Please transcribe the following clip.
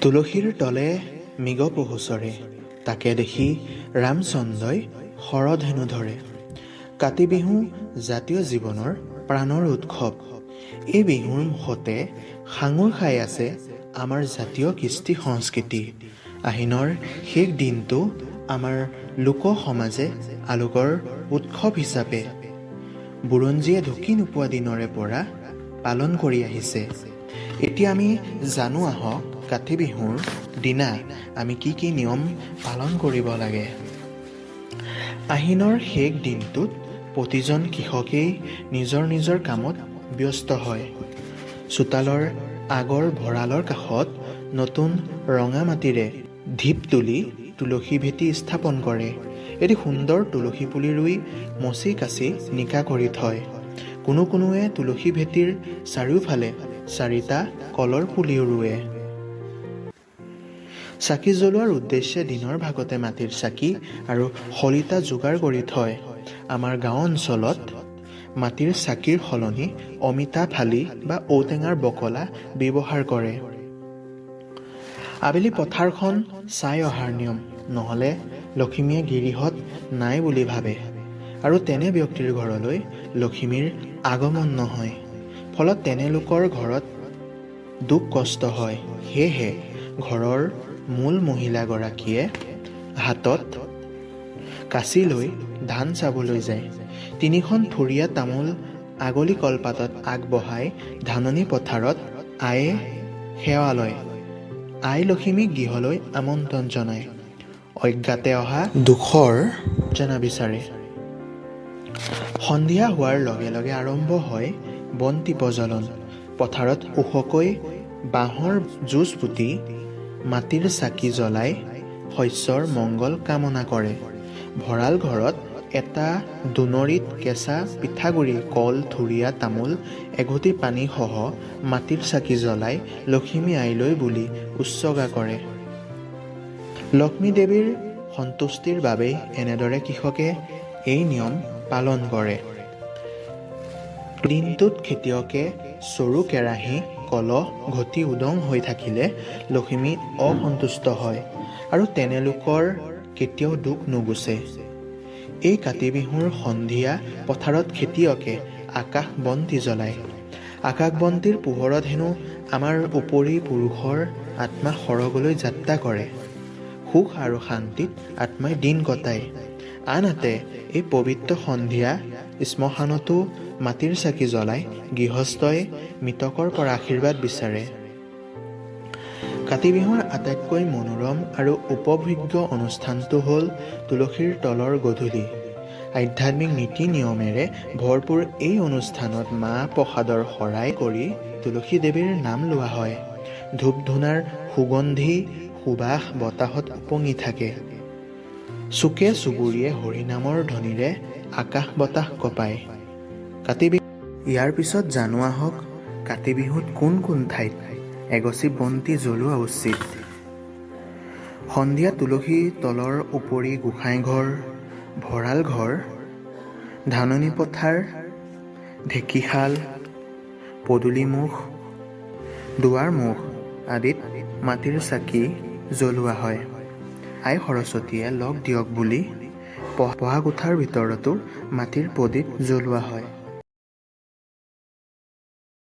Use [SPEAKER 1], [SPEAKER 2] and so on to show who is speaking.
[SPEAKER 1] তুলসীৰ তলে মৃগ পহুচৰে তাকে দেখি ৰামচন্দ্ৰই শৰধেনু ধৰে। কাতি বিহু জাতীয় জীৱনৰ প্ৰাণৰ উৎসৱ। এই বিহুৰ মুখতে সাঙুৰ খাই আছে আমাৰ জাতীয় কৃষ্টি সংস্কৃতি। আহিনৰ শেষ দিনটো আমাৰ লোক সমাজে আলোকৰ উৎসৱ হিচাপে। বুৰঞ্জীয়ে ঢুকি নোপোৱা দিনৰে পৰা পালন কৰি আহিছে। এতিয়া আমি জানো আহক কাতি বিহুৰ দিনা আমি কি কি নিয়ম পালন কৰিব লাগে? আহিনৰ শেষ দিনটোত প্ৰতিজন কৃষকেই নিজৰ নিজৰ কামত ব্যস্ত হয়। চোতালৰ আগৰ ভঁৰালৰ কাষত নতুন ৰঙা মাটিৰে ঢিপ তুলি তুলসী ভেটি স্থাপন কৰে। এটি সুন্দৰ তুলসী পুলি ৰুই মচি কাচি নিকা কৰি থয়। কোনো কোনোৱে তুলসী ভেটিৰ চাৰিওফালে চাৰিটা কলৰ পুলিও ৰুৱে। চাকি জ্বলোৱাৰ উদ্দেশ্যে দিনৰ ভাগতে মাটিৰ চাকি আৰু শলিতা যোগাৰ কৰি থয়। আমাৰ গাঁও অঞ্চলত মাটিৰ চাকিৰ সলনি অমিতা ফালি বা ঔটেঙাৰ বকলা ব্যৱহাৰ কৰে। আবেলি পথাৰখন চাই অহাৰ নিয়ম নহ'লে লখিমীয়ে গিৰিহঁত নাই বুলি ভাবে আৰু তেনে ব্যক্তিৰ ঘৰলৈ লখিমীৰ আগমন নহয় ফলত তেনে লোকৰ ঘৰত দুখ কষ্ট হয়। সেয়েহে ঘৰৰ মূল মহিলাগৰাকীয়ে হাতত কাঁচি লৈ ধান চাবলৈ যায়। তিনিখন থুৰীয়া তামোল আগলি কলপাতত আগবঢ়াই ধাননি পথাৰত আয়ে সেৱা লয়। আই লখিমীক গৃহলৈ আমন্ত্ৰণ জনায়। অজ্ঞাতে অহা দুখৰ জনা বিচাৰে। সন্ধিয়া হোৱাৰ লগে লগে আৰম্ভ হয় বন্তি প্ৰজ্বলন পথাৰত ওখকৈ বাঁহৰ যুঁজ পুতি মাটিৰ চাকি জ্বলাই শস্যৰ মংগল কামনা কৰে। ভঁৰাল ঘৰত এটা দোনৰিত কেঁচা পিঠাগুড়ি কল থুৰীয়া তামোল এঘটি পানীসহ মাটিৰ চাকি জ্বলাই লখিমী আইলৈ বুলি উৎসৰ্গা কৰে। লক্ষ্মী দেৱীৰ সন্তুষ্টিৰ বাবেই এনেদৰে কৃষকে এই নিয়ম পালন কৰে। দিনটোত খেতিয়কে চৰু কেৰাহী কলহ ঘটি উদং হৈ থাকিলে লখিমী অসন্তুষ্ট হয় আৰু তেনে লোকৰ কেতিয়াও দুখ নুগুচে। এই কাতি বিহুৰ সন্ধিয়া পথাৰত খেতিয়কে আকাশ বন্তি জ্বলায়। আকাশ বন্তিৰ পোহৰত হেনো আমাৰ উপৰি পুৰুষৰ আত্মা সৰগলৈ যাত্ৰা কৰে। সুখ আৰু শান্তিত আত্মাই দিন কটায়। আনহাতে এই পবিত্ৰ সন্ধিয়া শ্মশানতো মাটিৰ চাকি জ্বলাই গৃহস্থই মৃতকৰ পৰা আশীৰ্বাদ বিচাৰে। কাতি বিহুৰ আটাইতকৈ মনোৰম আৰু উপভোগ্য অনুষ্ঠানটো হ'ল তুলসীৰ তলৰ গধূলি। আধ্যাত্মিক নীতি নিয়মেৰে ভৰপূৰ এই অনুষ্ঠানত মাহ প্ৰসাদৰ শৰাই কৰি তুলসী দেৱীৰ নাম লোৱা হয়। ধূপ ধূনাৰ সুগন্ধি সুবাস বতাহত উপঙি থাকে। চুকে চুবুৰীয়ে হৰিনামৰ ধ্বনিৰে আকাশ বতাহ কপায়। কাতি বিহু। ইয়াৰ পিছত জানো আহক কাতি বিহুত কোন কোন ঠাইত এগচি বন্তি জ্বলোৱা উচিত? সন্ধিয়া তুলসী তলৰ উপৰি গোসাঁইঘৰ ভঁৰাল ঘৰ ধাননি পথাৰ ঢেঁকীশাল পদূলিমুখ দুৱাৰমুখ আদিত মাটিৰ চাকি জ্বলোৱা হয়। আই সৰস্বতীয়ে লগ দিয়ক বুলি পঢ়া কোঠাৰ ভিতৰতো মাটিৰ প্ৰদীপ জ্বলোৱা হয়।